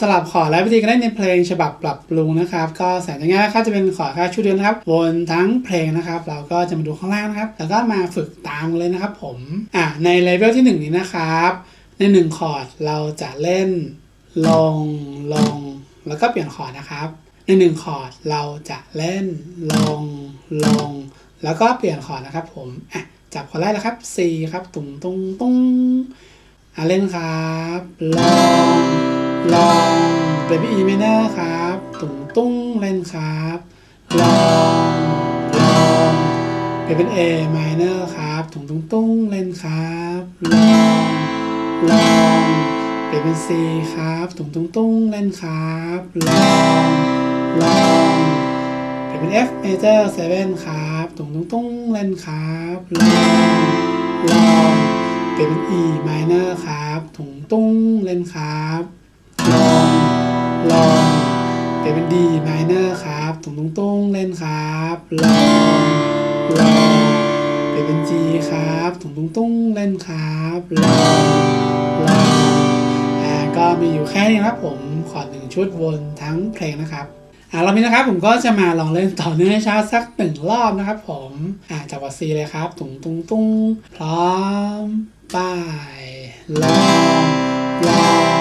สลับคอร์ดและวิธีการเล่นในเพลงฉบับปรับปรุงนะครับ ก็แสนจะง่ายครับจะเป็นคอร์ดแค่ชุดเดียวนะครับวนทั้งเพลงนะครับ เราก็จะมาดูข้างล่างนะครับ แล้วก็มาฝึกตามเลยนะครับ ผมอ่าในเลเวลที่หนึ่งนี้นะครับ ในหนึ่งคอร์ดเราจะเล่น ลงลง แล้วก็เปลี่ยนคอร์ดนะครับ ในหนึ่งคอร์ดเราจะเล่น ลงลง แล้วก็เปลี่ยนคอร์ดนะครับ ผมอะจับคอร์ดแรกนะครับ C ครับตุ้งตุ้งตุ้งอะเล่นครับลอง ลองเป็นอีเมเนอร์ครับตุ้งตุ้งเล่นครับลองลองเป็นเป็น A minor ครับตุ้งตุ้งตุ้งเล่นครับลองลองเป็นเป็น C ครับตุ้งตุ้งตุ้งเล่นครับลองลองเปลี่ยนเป็น F major 7ครับตุ้งตุ้งตุ้งเล่นครับลองลองเปลี่ยนเป็น E minor ครับตุ้งตุ้งเล่นครับ ลองเปลี่ยนเป็น D minor ครับตุ้งตุ้งตุ้งเล่นครับลองลองเปลี่ยนเป็น G ครับตุ้งตุ้งตุ้งเล่นครับลองลองอ่าก็มีอยู่แค่นี้ครับผมขอหนึ่งชุดวนทั้งเพลงนะครับอ่าเรามีนะครับผมก็จะมาลองเล่นต่อเนื่องช้าสักหนึ่งรอบนะครับ ผมอ่าจากวัดซีเลยครับตุงตุงตุงพร้อมไปลองลอง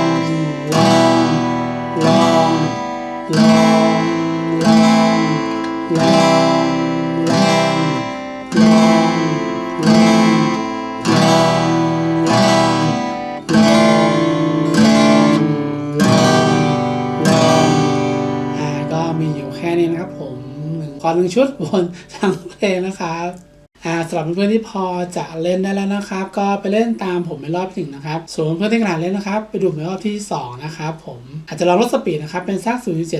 ลองลองลองลองลองลองลองลองลองลองลองลองอ่าก็มีอยู่แค่นี้นะครับผมหนึ่งคอหนึ่งชุดบนทั้งเพลงนะครับ สำหรับเพื่อนๆที่พอจะเล่นได้แล้วนะครับ ก็ไปเล่นตามผมในรอบที่หนึ่งนะครับส่วนเพื่อนที่กำลังเล่นนะครับ ไปดูในรอบที่สองนะครับผมอาจจะลองลดสปีดนะครับ เป็นสัก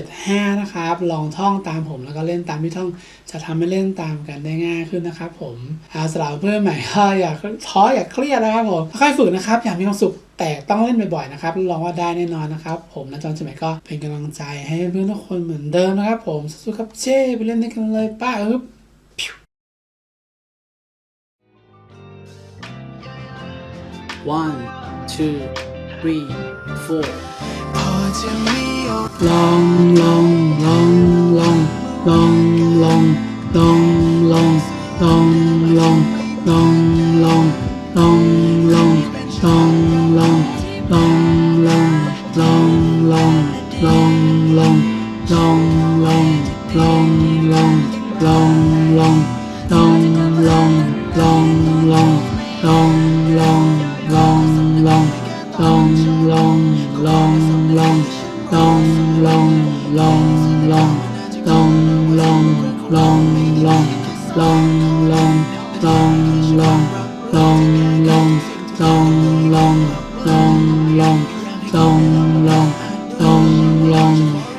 0.75 นะครับ ลองท่องตามผมแล้วก็เล่นตามที่ท่อง จะทำให้เล่นตามกันได้ง่ายขึ้นนะครับ ผมอาสำหรับเพื่อนใหม่ก็อยากท้ออยากเครียดนะครับผมค่อยฝึกนะครับอยากมีความสุขแต่ต้องเล่นบ่อยๆนะครับรับรองว่าได้แน่นอนนะครับ ผมนะจอนสมัยก็เป็นกำลังใจให้เพื่อนทุกคนเหมือนเดิมนะครับ ผมสู้ๆครับเจ้ไปเล่นด้วยกันเลยป้าอึ๊บ One, two, three, four. พอจะมีโอกาสลอง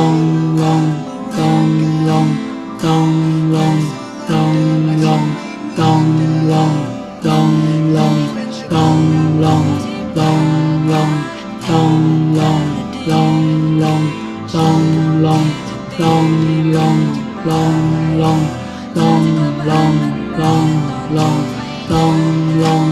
องลองลองลองลองลองลองลองลองลองลอ